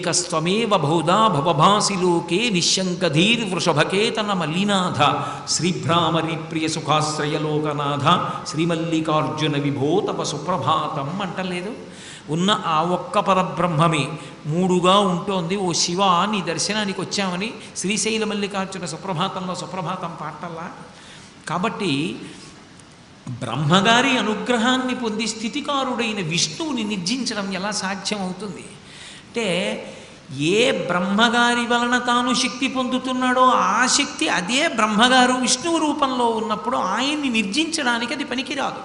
ఏకస్వమేవ బహుదా భవభాసి లోకే నిశంకధీర్ వృషభకేతన మల్లినాథ. శ్రీభ్రామరి ప్రియ సుఖాశ్రయలోకనాథ శ్రీమల్లికార్జున విభో తప సుప్రభాతం అంటలేదు ఉన్న ఆ ఒక్క పరబ్రహ్మమే మూడుగా ఉంటోంది. ఓ శివ నీ దర్శనానికి వచ్చామని శ్రీశైల మల్లికార్జున సుప్రభాతంలో సుప్రభాతం పాటల్లా. కాబట్టి బ్రహ్మగారి అనుగ్రహాన్ని పొంది స్థితికారుడైన విష్ణువుని నిర్జించడం ఎలా సాధ్యమవుతుంది? అంటే ఏ బ్రహ్మగారి వలన తాను శక్తి పొందుతున్నాడో ఆ శక్తి అదే బ్రహ్మగారు విష్ణువు రూపంలో ఉన్నప్పుడు ఆయన్ని నిర్జించడానికి అది పనికిరాదు.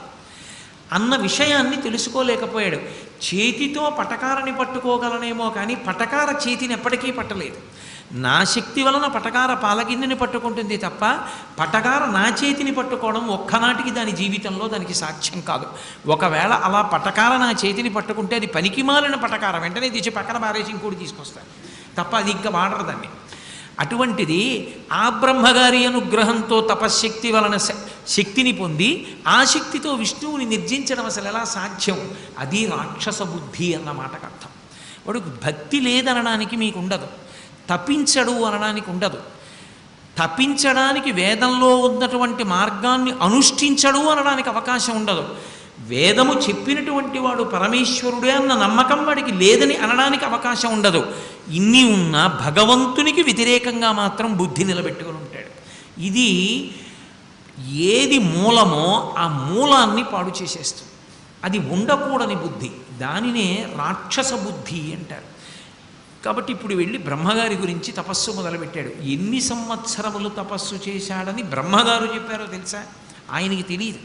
అన్న విషయాన్ని తెలుసుకోలేకపోయాడు. చేతితో పటకారని పట్టుకోగలనేమో కానీ పటకార చేతిని ఎప్పటికీ పట్టలేదు. నా శక్తి వలన పటకార పాలగిన్నెని పట్టుకుంటుంది తప్ప పటకార నా చేతిని పట్టుకోవడం ఒక్కనాటికి దాని జీవితంలో దానికి సాక్ష్యం కాదు. ఒకవేళ అలా పటకార నా చేతిని పట్టుకుంటే అది పనికిమాలిన పటకార. వెంటనే తీసి పక్కన బారేసి ఇంకోటి తీసుకొస్తాను తప్ప అది ఇంకా వాడరు దాన్ని. అటువంటిది ఆ బ్రహ్మగారి అనుగ్రహంతో తపశ్శక్తి వలన శక్తిని పొంది ఆ శక్తితో విష్ణువుని నిర్జించడం అసలు ఎలా సాధ్యం? అది రాక్షస బుద్ధి అన్న మాటకు అర్థం. వాడు భక్తి లేదనడానికి మీకు ఉండదు. తపించడు అనడానికి ఉండదు. తపించడానికి వేదంలో ఉన్నటువంటి మార్గాన్ని అనుష్ఠించడు అనడానికి అవకాశం ఉండదు. వేదము చెప్పినటువంటి వాడు పరమేశ్వరుడే అన్న నమ్మకం వాడికి లేదని అనడానికి అవకాశం ఉండదు. ఇన్ని ఉన్న భగవంతునికి వ్యతిరేకంగా మాత్రం బుద్ధి నిలబెట్టుకుని ఉంటాడు. ఇది ఏది మూలమో ఆ మూలాన్ని పాడు చేసేస్తుంది. అది ఉండకూడని బుద్ధి. దానినే రాక్షస బుద్ధి అంటారు. కాబట్టి ఇప్పుడు వెళ్ళి బ్రహ్మగారి గురించి తపస్సు మొదలుపెట్టాడు. ఎన్ని సంవత్సరములు తపస్సు చేశాడని బ్రహ్మగారు చెప్పారో తెలుసా? ఆయనకి తెలియదు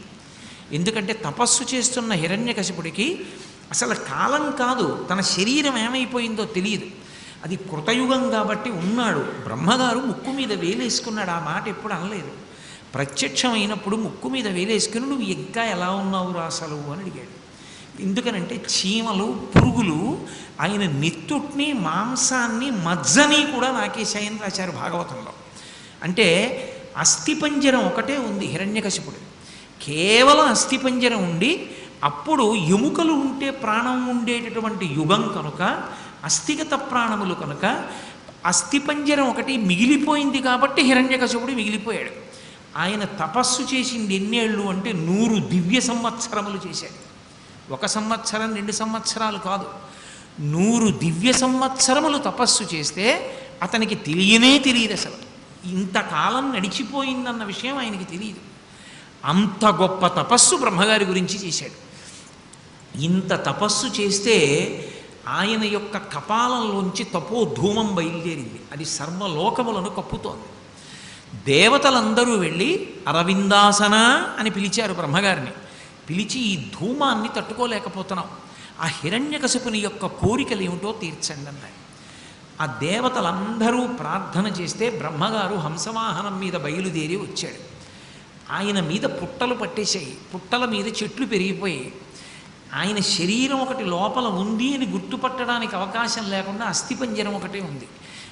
ఎందుకంటే తపస్సు చేస్తున్న హిరణ్యకశిపుడికి అసలు కాలం కాదు తన శరీరం ఏమైపోయిందో తెలియదు అది కృతయుగం కాబట్టి ఉన్నాడు. బ్రహ్మగారు ముక్కు మీద వేలేసుకున్నాడు. ఆ మాట ఎప్పుడు అనలేదు. ప్రత్యక్షమైనప్పుడు ముక్కు మీద వేలేసుకుని నువ్వు ఇంకా ఎలా ఉన్నావు రాసలు అని అడిగాడు. ఎందుకనంటే చీమలు పురుగులు ఆయన నెత్తుట్ని మాంసాన్ని మజ్జని కూడా నాకేశాయని రాశారు భాగవతంలో. అంటే అస్థిపంజరం ఒకటే ఉంది హిరణ్యకశిపుడు. కేవలం అస్థిపంజరం ఉండి అప్పుడు ఎముకలు ఉంటే ప్రాణం ఉండేటటువంటి యుగం కనుక అస్థిగత ప్రాణములు కనుక అస్థిపంజరం ఒకటి మిగిలిపోయింది కాబట్టి హిరణ్యకశిపుడు మిగిలిపోయాడు. ఆయన తపస్సు చేసింది ఎన్నేళ్ళు అంటే నూరు దివ్య సంవత్సరములు చేశాడు. ఒక సంవత్సరం రెండు సంవత్సరాలు కాదు. నూరు దివ్య సంవత్సరములు తపస్సు చేస్తే అతనికి తెలియనే తెలియదు అసలు. ఇంతకాలం నడిచిపోయిందన్న విషయం ఆయనకి తెలియదు. అంత గొప్ప తపస్సు బ్రహ్మగారి గురించి చేశాడు. ఇంత తపస్సు చేస్తే ఆయన యొక్క కపాలంలోంచి తపో ధూమం బయలుదేరింది. అది సర్వలోకములను కప్పుతోంది. దేవతలందరూ వెళ్ళి అరవిందాసన అని పిలిచారు బ్రహ్మగారిని. పిలిచి ఈ ధూమాన్ని తట్టుకోలేకపోతున్నాం ఆ హిరణ్యకశపుని యొక్క కోరికలు ఏమిటో తీర్చండి అన్నారు ఆ దేవతలందరూ ప్రార్థన చేస్తే బ్రహ్మగారు హంసవాహనం మీద బయలుదేరి వచ్చాడు. ఆయన మీద పుట్టలు పట్టేశాయి. పుట్టల మీద చెట్లు పెరిగిపోయాయి. ఆయన శరీరం ఒకటి లోపల ఉంది అని గుర్తుపట్టడానికి అవకాశం లేకుండా అస్థిపంజరం ఒకటే ఉంది.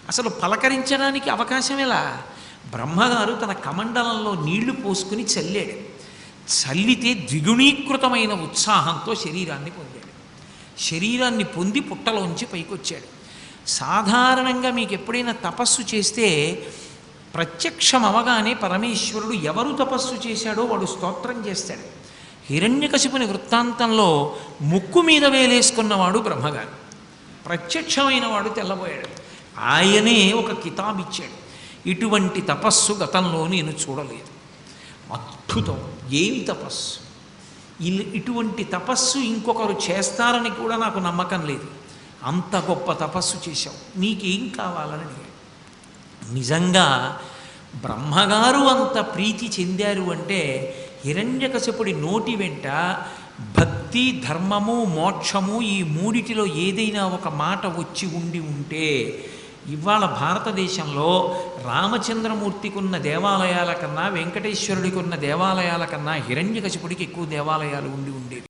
అసలు పలకరించడానికి అవకాశం ఎలా? బ్రహ్మగారు తన కమండలంలో నీళ్ళు పోసుకుని చల్లాడు. చల్లితే ద్విగుణీకృతమైన ఉత్సాహంతో శరీరాన్ని పొందాడు. శరీరాన్ని పొంది పుట్టలోంచి పైకొచ్చాడు. సాధారణంగా మీకు ఎప్పుడైనా తపస్సు చేస్తే ప్రత్యక్షం అవగానే పరమేశ్వరుడు ఎవరు తపస్సు చేశాడో వాడు స్తోత్రం చేస్తాడు. హిరణ్యకశిపుని వృత్తాంతంలో ముక్కు మీద వేలేసుకున్నవాడు బ్రహ్మగారు. ప్రత్యక్షమైన వాడు తెల్లబోయాడు. ఆయనే ఒక కితాబిచ్చాడు. ఇటువంటి తపస్సు గతంలో నేను చూడలేదు. అద్భుతం. ఏమి తపస్సు? ఇటువంటి తపస్సు ఇంకొకరు చేస్తారని కూడా నాకు నమ్మకం లేదు. అంత గొప్ప తపస్సు చేశావు. నీకేం కావాలని అడిగాడు నిజంగా బ్రహ్మగారు అంత ప్రీతి చెందారు అంటే హిరణ్యకశపుడి నోటి వెంట భక్తి ధర్మము మోక్షము ఈ మూడిటిలో ఏదైనా ఒక మాట వచ్చి ఉండి ఉంటే ఇవాళ భారతదేశంలో రామచంద్రమూర్తికి ఉన్న దేవాలయాల కన్నా వెంకటేశ్వరుడికి ఉన్న దేవాలయాల కన్నా హిరణ్యకశిపుడికి ఎక్కువ దేవాలయాలు ఉండి ఉండేవి.